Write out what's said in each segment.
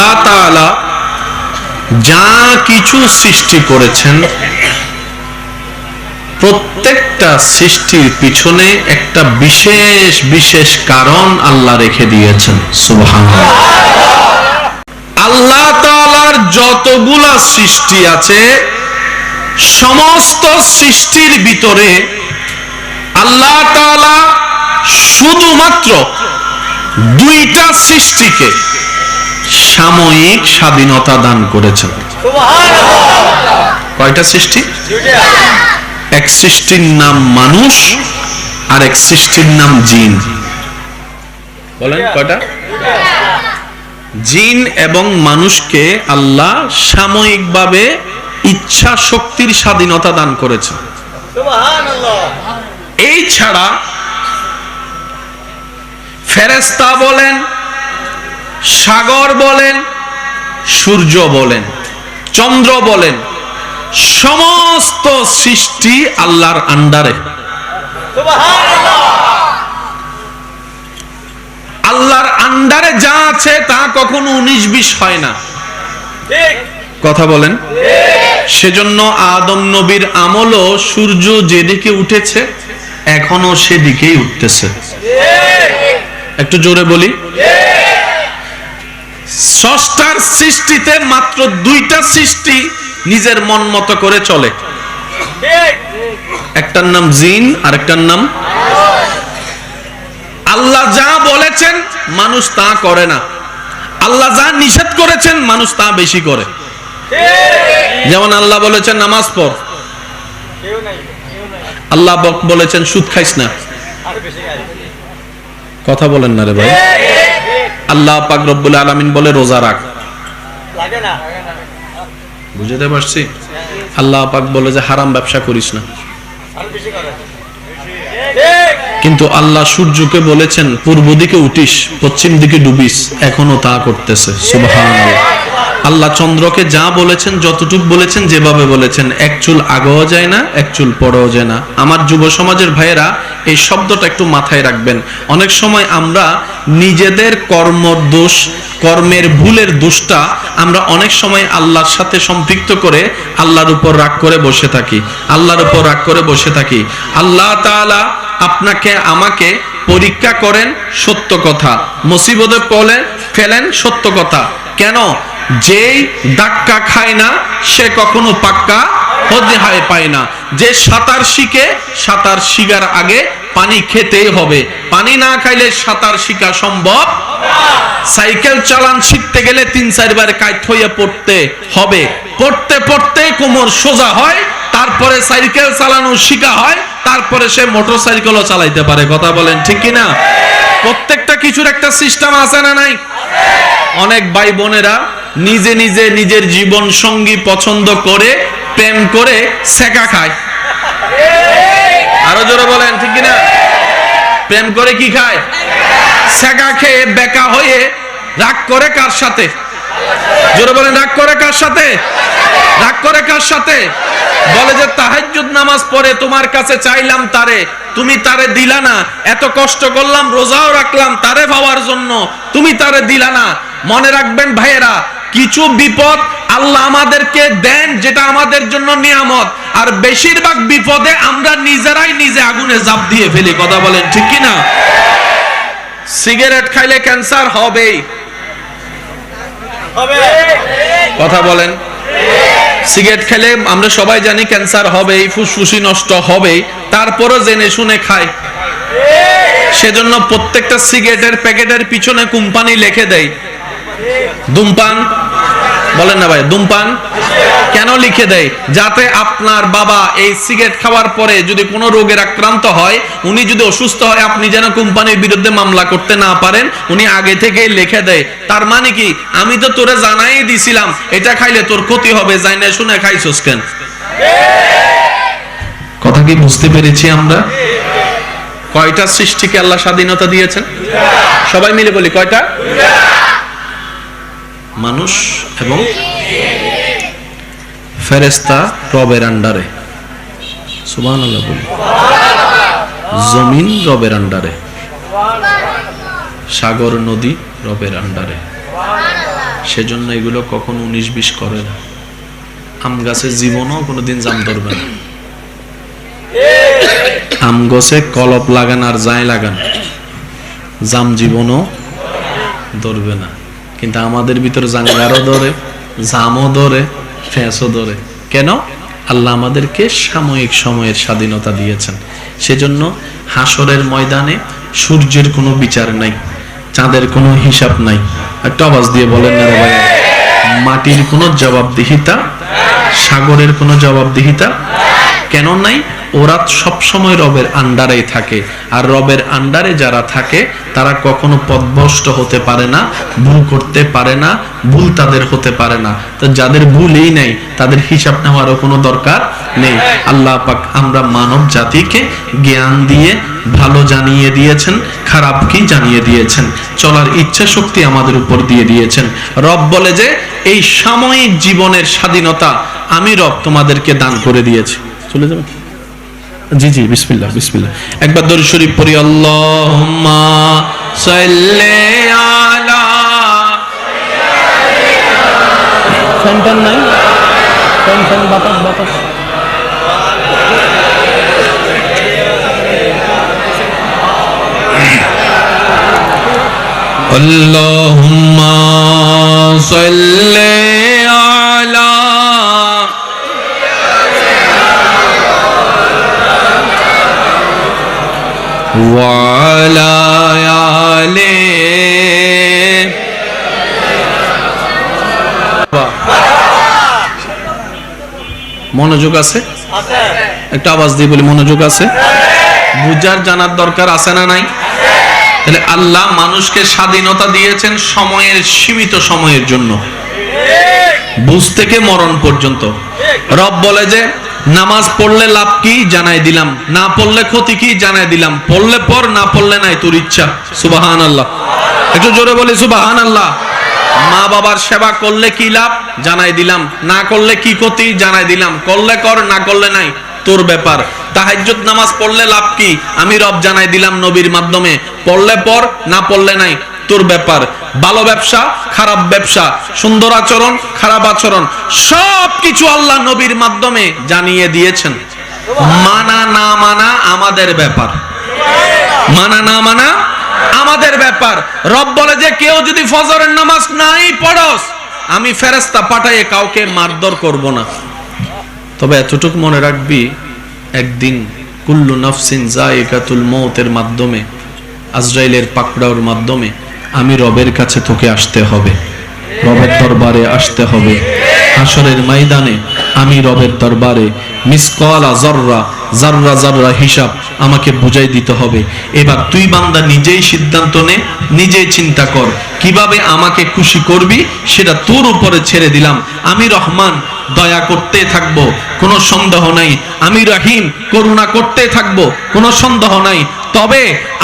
আল্লাহ যা কিছু সৃষ্টি করেছেন, প্রত্যেকটা সৃষ্টির পিছনে একটা বিশেষ বিশেষ কারণ আল্লাহ রেখে দিয়েছেন। আল্লাহ তাআলার যতগুলা সৃষ্টি আছে, সমস্ত সৃষ্টির ভিতরে আল্লাহ তাআলা শুধুমাত্র দুইটা সৃষ্টিকে সাময়িক স্বাধীনতা দান করেছেন কয়টা সৃষ্টি? এক সৃষ্টির নাম মানুষ আর এক সৃষ্টির নাম জিন। বলেন কয়টা? জিন এবং মানুষকে আল্লাহ সাময়িকভাবে ইচ্ছা শক্তির স্বাধীনতা দান করেছেন এই ছাড়া ফেরেস্তা বলেন সাগর বলেন, সূর্য বলেন, চন্দ্র বলেন, সমস্ত সৃষ্টি আল্লাহর আন্ডারে। আল্লাহর আন্ডারে যা আছে তা কখনো উনিশ বিশ হয় না। কথা বলেন। সেজন্য আদম নবীর আমলও সূর্য যেদিকে উঠেছে এখনও সেদিকেই উঠতেছে। একটু জোরে বলি। ষষ্ঠার সৃষ্টিতে মাত্র দুইটা সৃষ্টি নিজের মন মতো করে চলে। একটার নাম জিন আর একটার নাম আল্লাহ যা বলেছেন মানুষ তা করে না। আল্লাহ যা নিষেধ করেছেন মানুষ তা বেশি করে। যেমন আল্লাহ বলেছেন, নামাজ পড়। আল্লাহ বলেছেন, সুদ খাইস না। কথা বলেন না রে ভাই। আল্লাহ পাক রব্বুল আলামিন বলে রোজা রাখ। লাগে না? বুঝতে পারছি? আল্লাহ পাক বলে যে হারাম ব্যবসা করিস না। কিন্তু আল্লাহ সূর্যকে বলেছেন পূর্ব দিকে উঠিস পশ্চিম দিকে ডুবিস। এখনও তা করতেছে। সুবহানাল্লাহ। আল্লাহ চন্দ্রকে যা বলেছেন, যতটুক বলেছেন, যেভাবে বলেছেন। এক চুল আগেও যায় না, এক চুল পরেও যায় না। আমার যুব সমাজের ভাইয়েরা, এই শব্দটা একটু মাথায় রাখবেন। অনেক সময় আমরা নিজেদের কর্মর দোষ, কর্মের ভুলের দোষটা আমরা অনেক সময় আল্লাহর সাথে সম্পৃক্ত করে আল্লাহর উপর রাগ করে বসে থাকি। আল্লাহর উপর রাগ করে বসে থাকি। আল্লাহ তাআলা আপনাকে, আমাকে পরীক্ষা করেন সত্য কথা। মুসিবতে পড়ে ফেলেন সত্য কথা। কেন? যেই ধাক্কা খায় না, সে কখনো পাক্কা হতে পায় না। যে সাঁতার শিখে, সাঁতার শিখার আগে পানি খেতেই হবে। পানি না খাইলে সাঁতার শিখা সম্ভব সাইকেল চালান শিখতে গেলে তিন চারবার কাইট হইয়া পড়তে হবে। পড়তে পড়তে কোমর সোজা হয়, তারপরে সাইকেল চালানো শিখা হয়, তারপরে সে মোটর সাইকেলও চালাইতে পারে। কথা বলেন ঠিক কি না প্রত্যেকটা কিছুর একটা সিস্টেম আছে না নাই? অনেক ভাই বোনেরা নিজে নিজে নিজের জীবন সঙ্গী পছন্দ করে, প্রেম করে সেকা খায়। আরও জোরে বলেন, ঠিক কি না প্রেম করে কি খায়? সেকা খেয়ে বেকা হয়ে রাগ করে কার সাথে? জোরে বলেন, রাগ করে কার সাথে? রাগ করে কার সাথে? বলে যে, তাহাজ্জুদ নামাজ পড়ে, তোমার কাছে চাইলাম তারে, তুমি তারে দিলা না। এত কষ্ট করলাম, রোজাও রাখলাম, তারে পাওয়ার জন্য, তুমি তারে দিলা না। মনে রাখবেন ভাইয়েরা কিছু বিপদ আল্লাহ আমাদেরকে দেন যেটা আমাদের জন্য নিয়ামত। আর বেশিরভাগ বিপদে আমরা নিজেরাই নিজে আগুনে জাপ দিয়ে ফেলি কথা বলেন ঠিক কি না সিগারেট খাইলে ক্যান্সার হবেই। হবে। কথা বলেন। সিগারেট খেলে আমরা সবাই জানি ক্যান্সার হবেই ফুসফুসি নষ্ট হবেই তারপরও জেনে শুনে খায় সেজন্য প্রত্যেকটা সিগারেটের প্যাকেটের পিছনে কোম্পানি লিখে দেয় ধূমপান? বলেন না ভাই, ধূমপান? কেন লিখে দেয়? যাতে আপনার বাবা এই সিগারেট খাওয়ার পরে যদি কোনো রোগের আক্রান্ত হয়, উনি যদি অসুস্থ হয়, আপনি যেন কোম্পানির বিরুদ্ধে মামলা করতে না পারেন, উনি আগে থেকেই লিখে দেয়। তার মানে কি? আমি তো তোরে জানাই দিছিলাম, এটা খাইলে তোর ক্ষতি হবে যাই না শুনে খাইছস কেন? কথা কি বুঝতে পেরেছি আমরা? কয়টা সৃষ্টিকে আল্লাহ স্বাধীনতা দিয়েছেন? সবাই মিলে বলি, কয়টা? মানুষ এবং ফেরেস্তা রবের আন্ডারে। সুবান জমিন রবের আন্ডারে। সাগর, নদী রবের আন্ডারে। সেজন্য এগুলো কখনো উনিশ বিশ করে না। আম গাছের জীবনও কোনোদিন জাম ধরবে না। আম গাছে কলপ লাগান আর যায় লাগান, জাম জীবনও ধরবে না। কিন্তু আমাদের ভিতরে জাঙ্গারও ধরে, জামও ধরে ফ্যাঁসও ধরে। কেন? আল্লাহ আমাদেরকে সাময়িক সময়ের স্বাধীনতা দিয়েছেন। সেজন্য হাসরের ময়দানে সূর্যের কোনো বিচার নাই, চাঁদের কোনো হিসাব নাই। একটা আওয়াজ দিয়ে বলেন না ভাই, মাটির কোনো জবাবদিহিতা, সাগরের কোনো জবাবদিহিতা কেন নাই? ওরা সব সময় রবের আন্ডারেই থাকে। আর রবের আন্ডারে যারা থাকে, তারা কখনো পদভষ্ট হতে পারে না, ভুল করতে পারে না, ভুল তাদের হতে পারে না। তো যাদের ভুলই নাই, তাদের হিসাব নেওয়ারও কোনো দরকার নেই। আল্লাহ পাক আমরা মানব জাতিকে জ্ঞান দিয়ে ভালো জানিয়ে দিয়েছেন, খারাপ কি জানিয়ে দিয়েছেন? চলার ইচ্ছা শক্তি আমাদের উপর দিয়ে দিয়েছেন। রব বলে যে, এই সাময়িক জীবনের স্বাধীনতা আমি রব তোমাদেরকে দান করে দিয়েছি। চলে যাবেন জি জি বিসমিল্লাহ বিসমিল্লাহ একবার দরুদ শরীফ পড়ি আল্লাহুম্মা সাল্লি আলা ফ্যান ট্যান নাই ফ্যান ফ্যান বাতাস বাতাস اللهم صل وعلى آله মনোযোগ আছে আছে একটা আওয়াজ দিয়ে বলি মনোযোগ আছে বুঝার জানার দরকার আছে না নাই তাহলে আল্লাহ মানুষকে স্বাধীনতা দিয়েছেন সময়ের সীমিত সময়ের জন্য বুঝ থেকে মরণ পর্যন্ত রব বলে যে নামাজ পড়লে লাভ কি? জানাই দিলাম। না পড়লে ক্ষতি কি? জানাই দিলাম। পড়লে পর, না পড়লে নাই, তোর ইচ্ছা। সুবাহান আল্লাহ একটু জোরে বলি সুবাহান আল্লাহ মা বাবার সেবা করলে কি লাভ? জানাই দিলাম। না করলে কি ক্ষতি? জানাই দিলাম। করলে কর, না করলে নাই, তোর ব্যাপার। তাহাজ্জুদ নামাজ পড়লে লাভ কি? আমি রব জানাই দিলাম নবীর মাধ্যমে। পড়লে পর, না পড়লে নাই তোর ব্যাপার। ভালো ব্যবসা, খারাপ ব্যবসা, সুন্দর আচরণ, খারাপ আচরণ সব কিছু আল্লাহ নবীর মাধ্যমে জানিয়ে দিয়েছেন। মানা না মানা আমাদের ব্যাপার। মানা না মানা আমাদের ব্যাপার। রব বলে যে, কেউ যদি ফজরের নামাজ নাই পড়স, আমি ফেরেস্তা পাঠাইয়ে কাউকে মারধর করব না। তবে এতটুক মনে রাখবি, একদিন কুল্লু নফসিন জায়গাতুল মৌতের মাধ্যমে, আজরাইলের পাকড়াওর মাধ্যমে আমি রবের কাছে তোকে আসতে হবে। রবের দরবারে আসতে হবে। হাসরের ময়দানে আমি রবের দরবারে মিসকলা জর্রা জাররা জাররা হিসাব আমাকে বুঝাই দিতে হবে। এবার তুই বান্দা নিজেই সিদ্ধান্ত নে, নিজেই চিন্তা কর, কীভাবে আমাকে খুশি করবি সেটা তোর উপরে ছেড়ে দিলাম। আমি রহমান, দয়া করতে থাকব, কোনো সন্দেহ নাই। আমি রহিম, করুণা করতে থাকব, কোনো সন্দেহ নাই। তবে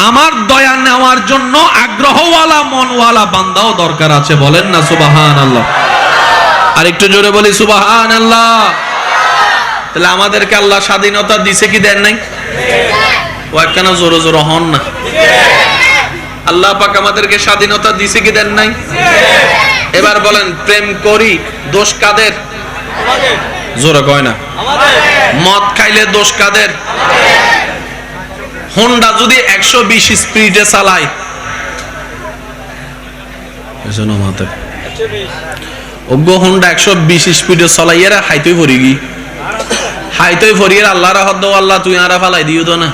আমার দয়া নেওয়ার জন্য আগ্রহওয়ালা, মনওয়ালা বান্দাও দরকার আছে, বলেন না সুবাহান আল্লাহ আর একটু জোরে বলি সুবাহান আল্লাহ তাহলে আমাদেরকে আল্লাহ স্বাধীনতা দিছে কি দেন নাই? ও একখানা জোরে জোরে হন না? আল্লাহ পাক আমাদেরকে স্বাধীনতা দিছে কি দেন নাই? এবার বলেন প্রেম করি দোষ কাদের? জোরে কয় না। মদ খাইলে দোষ কাদের? হোন্ডা যদি একশো বিশ স্পিডে চালায়। হোন্ডা একশো বিশ স্পিডে চালাই এরা হাইতই ভরি গি হাইতই ভরি এর আল্লাহ রাহত আল্লাহ তুই আরা ফালাই দিও তো না।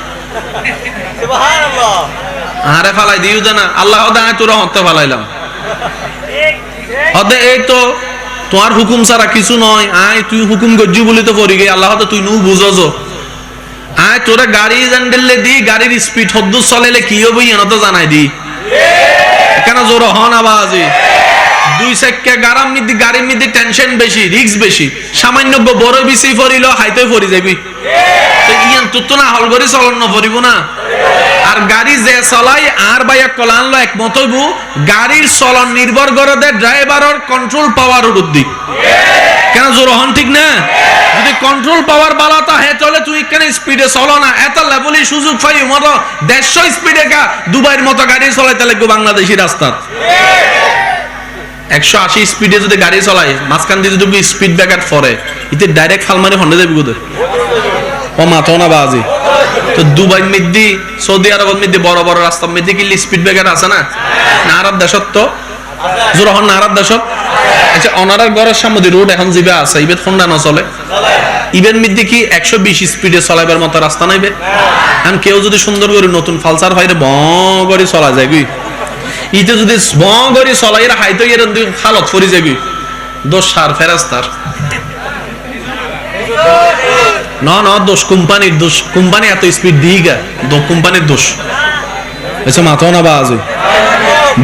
আরে ফালাই দিও তো না। আল্লাহ হদে আয় তোরা হতে ফালাইলাম হদে এই তো তোমার হুকুম ছাড়া কিছু নয় আয় তুই হুকুম গজ্জু বলি তো করি গে আল্লাহ তুই নু বুঝছ আয় তোরা গাড়ি জানডেলে দি গাড়ির স্পিড হদ্দুর চলেলে কি হবে এনে তো জানাই দি। কেন জোর হন আবাজি দুই সেক্কে গারাম মিদি গাড়ির মিদি টেনশন বেশি রিস্ক বেশি। সামান্য বড় বেশি ফরিল, হাইতে ফরি যাবি। ইয়ান তুই তো না হল করে চলন না ফরিব না। আর গাড়ি যে চলাই, আর বাইয়া কলান লো একমত হইব, গাড়ির চলন নির্ভর করে দে ড্রাইভারের কন্ট্রোল পাওয়ার উদ্দি। কেন জোর হন ঠিক না? যদি কন্ট্রোল পাওয়ার বালা তা হে চলে, তুই কেন স্পিডে চলো না? এত লেভেলই সুযোগ পাই, মতো দেড়শো স্পিডে গা দুবাইয়ের মতো গাড়ি চলাইতে লাগবে বাংলাদেশি রাস্তাত একশো আশি স্পিডে যদি গাড়ি চলায়, মাঝখান দিয়ে যদি স্পিড ব্রেকার পরে এতে ডাইরেক্ট ফালমারি হন্ডে যাবি কোথায় ও মাথাও না বাজি তো দুবাই মিদ্দি সৌদি আরব মিদ্দি, বড় বড় রাস্তার মিদ্দি কি স্পিড ব্রেকার আছে না? না আরব দেশত তো? জোর হন না আরব দেশত? আচ্ছা অনারার ঘরের সামনে রোড এখন জিবে আছে ইবেদ ফোন না চলে ইবেন মিদ্দি কি একশো বিশ স্পিডে চলাইবার মতো রাস্তা নাইবে এখন কেউ যদি সুন্দর করে নতুন ফালসার হয় ব করে চলা যায় ইতে যদি ব চলাই এরা হাইতো এর খালত ফরি যাবি। দোষ সার, ফেরাস্তার। দোষ কোম্পানির দোষ। কোম্পানি এত স্পিড দিই গা কোম্পানির দোষ। এসে মাথাও না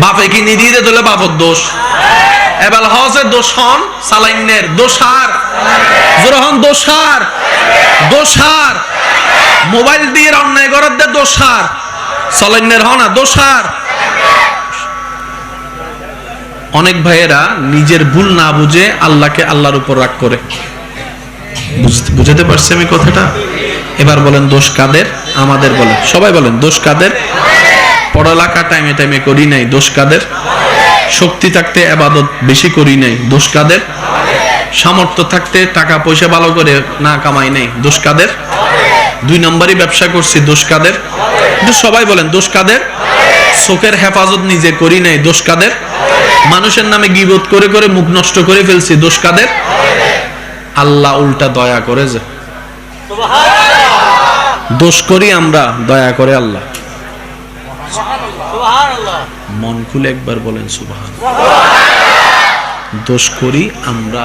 বাপে কি নিদি দে তোলে বাপর দোষ। এবার হসের দোষ হন সালাইনের। দোষার জোরহন দোষার দোষার মোবাইল দিয়ে অন্যায় করার দে দোষার সালাইনের হনা দোষার অনেক ভাইয়েরা নিজের ভুল না বুঝে আল্লাহকে আল্লাহর উপর রাগ করে। বুঝতে- পারছি আমি কথাটা? এবার বলেন, দোষ কাদের? আমাদের বলেন। সবাই বলেন, দোষ কাদের? পড়ালেখা টাইমে টাইমে করি নাই, দোষ কাদের? শক্তি থাকতে আবাদত বেশি করি নাই, দোষ কাদের? সামর্থ্য থাকতে টাকা পয়সা ভালো করে না কামাই নাই, দোষ কাদের? দুই নম্বরই ব্যবসা করছি, দোষ কাদের? সবাই বলেন, দোষ কাদের? চোখের হেফাজত নিজে করি নাই, দোষ কাদের? মানুষের নামে গিবোধ করে করে মুখ নষ্ট করে ফেলছি, দোষ কাদের? আল্লাহ উল্টা দয়া করে যে। দোষ করি আমরা, দয়া করে আল্লাহ। মন খুলে একবার বলেন সুবহান দোষ করি আমরা,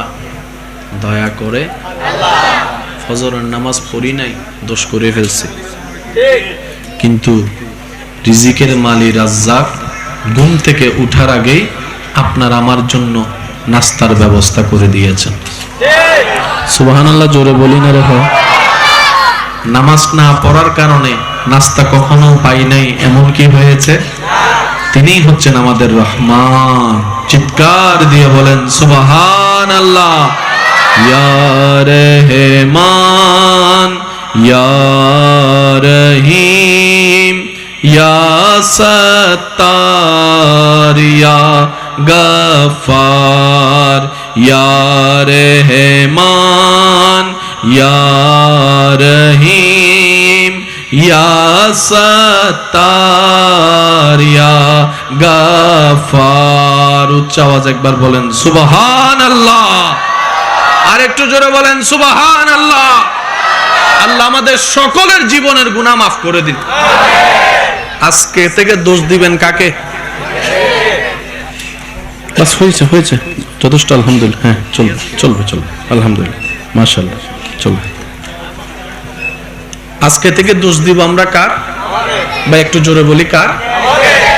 দয়া করে ফজরের নামাজ পড়ি নাই, দোষ করে ফেলছি। কিন্তু রিজিকের মালি রাজ্জাক ঘুম থেকে উঠার আগেই আপনার আমার জন্য নাস্তার ব্যবস্থা করে দিয়েছেন। ঠিক জোরে বলি না রেখো নামাজ না পড়ার কারণে নাস্তা কখনো পাই নাই, এমন কি হয়েছে? তিনিই হচ্ছেন আমাদের রহমান। চিৎকার দিয়ে বলেন সুবাহান আল্লাহ রহমান রহিম, ইয়া সত্তার, ইয়া গফার, ইয়া রহমান, ইয়া রহিম, ইয়া সত্তার, ইয়া গফার। উচ্চ আওয়াজ একবার বলেন সুবহান আল্লাহ আর একটু জোরে বলেন সুবহান আল্লাহ আল্লাহ আমাদের সকলের জীবনের গুনাহ মাফ করে দিন। আজকে থেকে দোষ দিবেন কাকে? বাস, হয়েছে হয়েছে। যথেষ্ট, আলহামদুলিল্লাহ। হ্যাঁ চলবে চলবে চলবে। আলহামদুলিল্লাহ মাশাল্লাহ চলবে। আজকে থেকে দোষ দিব আমরা কার? বা একটু জোরে বলি, কার?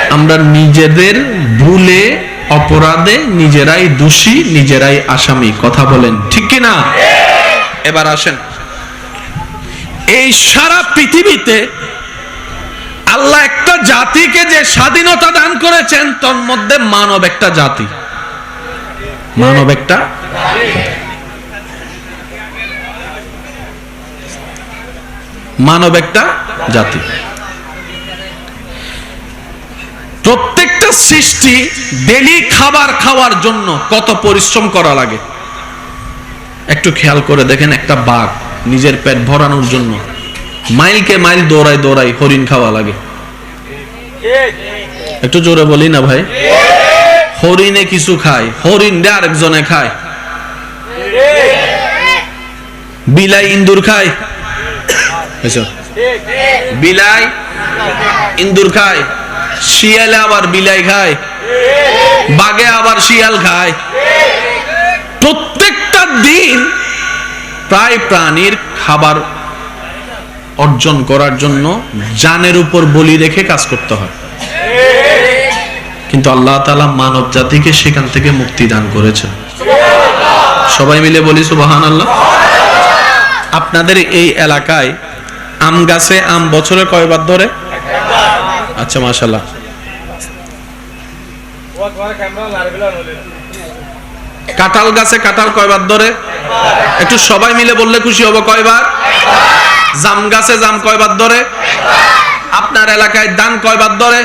আমরা নিজেদের ভুলে, অপরাধে নিজেরাই দোষী, নিজেরাই আসামি। কথা বলেন, ঠিক কি না? এবার আসেন। এই সারা পৃথিবীতে আল্লাহ একটা জাতিকে যে স্বাধীনতা দান করেছেন, তোর মধ্যে মানব একটা জাতি। মানব একটা? মানব একটা জাতি। প্রত্যেকটা সৃষ্টি ডেলি খাবার খাওয়ার জন্য কত পরিশ্রম করা লাগে। একটু খেয়াল করে দেখেন একটা বাঘ নিজের পেট ভরানোর জন্য। মাইলকে মাইল দৌড়াই দৌড়াই হরিণ খাওয়া লাগে। একটু জোরে বলি না ভাই? হরিণে কিছু খায়, হরিণ আরেকজনে খায়। বিলাই ইন্দুর খায়। বিলাই ইন্দুর খায়, শিয়ালে আবার বিলাই খায়, বাঘে আবার শিয়াল খায়। প্রত্যেকটা দিন প্রায় প্রাণীর খাবার অর্জন করার জন্য জানের উপর বলি রেখে কাজ করতে হয়। কিন্তু আল্লাহ তালা মানব জাতিকে সেখান থেকে মুক্তি দান করেছেন সবাই মিলে বলি সুবাহান আল্লাহ আপনাদের এই এলাকায় আম গাছে আম বছরে কয়বার ধরে? আচ্ছা মাশাল্লাহ কাঁঠাল গাছে কাঁঠাল কয়বার ধরে? একটু সবাই মিলে বললে খুশি হব কয়বার? জাম গাছে জাম কয়বার ধরে? আপনার এলাকায় ধান কয়বার ধরে?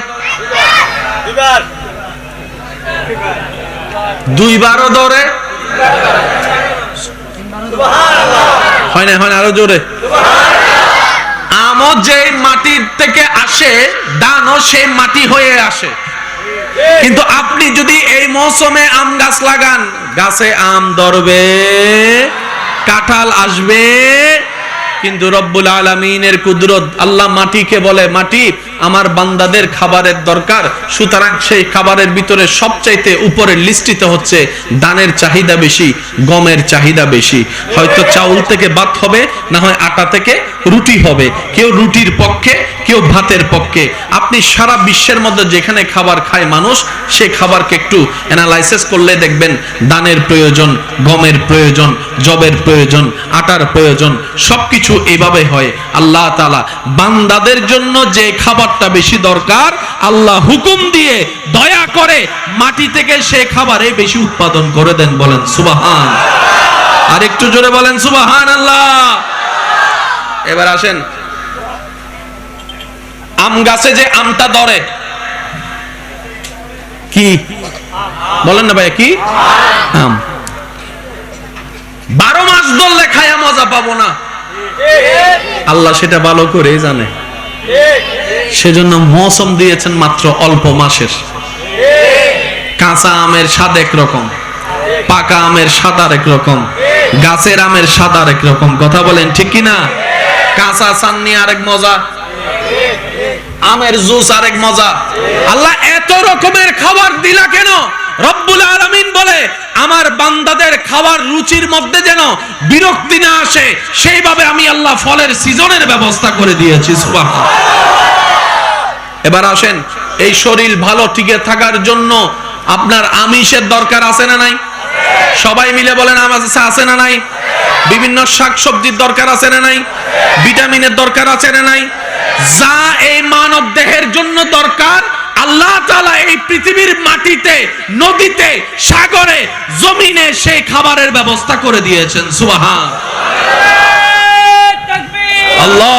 দুইবারও ধরে? হয় না হয় না আরও জোরে। আমও যে মাটির থেকে আসে দানও সেই মাটি হয়ে আসে। কিন্তু আপনি যদি এই মৌসুমে আম গাছ লাগান গাছে আম ধরবে কাঁঠাল আসবে কিন্তু রব্বুল আলমিনের কুদরত আল্লাহ মাটিকে বলে মাটি আমার বান্দাদের খাবারের দরকার। সুতরাং সেই খাবারের ভিতরে সবচাইতে উপরে লিস্টিত হচ্ছে দানের চাহিদা বেশি, গমের চাহিদা বেশি। হয়তো চাউল থেকে ভাত হবে, না হয় আটা থেকে রুটি হবে। কেউ রুটির পক্ষে, কেউ ভাতের পক্ষে। আপনি সারা বিশ্বের মধ্যে যেখানে খাবার খায় মানুষ, সে খাবারকে একটু অ্যানালাইসিস করলে দেখবেন দানের প্রয়োজন, গমের প্রয়োজন জবের প্রয়োজন, আটার প্রয়োজন, সবকিছু এভাবে হয়। আল্লাহ তালা বান্দাদের জন্য যে খাবারটা বেশি দরকার। আল্লাহ হুকুম দিয়ে দয়া করে মাটি থেকে সে খাবারে বেশি উৎপাদন করে দেন বলেন, সুবাহান। আর একটু জোরে বলেন, সুবাহান আল্লাহ। এবার আসেন। আম গাছে যে আমটা ধরে, কি? বলেন না ভাই কি? আম। বারো মাস ধরলে খায়া মজা পাবো না। আল্লাহ সেটা ভালো করেই জানে। সেজন্য মৌসুম দিয়েছেন মাত্র অল্প মাসের। কাঁচা আমের স্বাদ একরকম, পাকা আমের স্বাদ আরেক রকম, গাছের আমের স্বাদ আরেক রকম। কথা বলেন ঠিক কি না কাঁচা চাননি আরেক মজা, আমের জুস আরেক মজা। আল্লাহ এত রকমের খাবার দিলা কেন? রব্বুল আলামিন বলে, আমার বান্দাদের খাবার রুচির মধ্যে যেন বিরক্তি না আসে, সেইভাবে আমি আল্লাহ ফলের সিজনের ব্যবস্থা করে দিয়েছি এবার আসেন, এই শরীর ভালো টিকে থাকার জন্য আপনার আমিষের দরকার আছে না নাই? সবাই মিলে বলেন, আমার কাছে আছে না নাই? বিভিন্ন শাকসবজির দরকার আছে না নাই? ভিটামিনের দরকার আছে না নাই? যা এই মানব দেহের জন্য দরকার আল্লাহ তালা এই পৃথিবীর মাটিতে, নদীতে, সাগরে, জমিনে সেই খাবারের ব্যবস্থা করে দিয়েছেন সুবাহা আল্লাহ।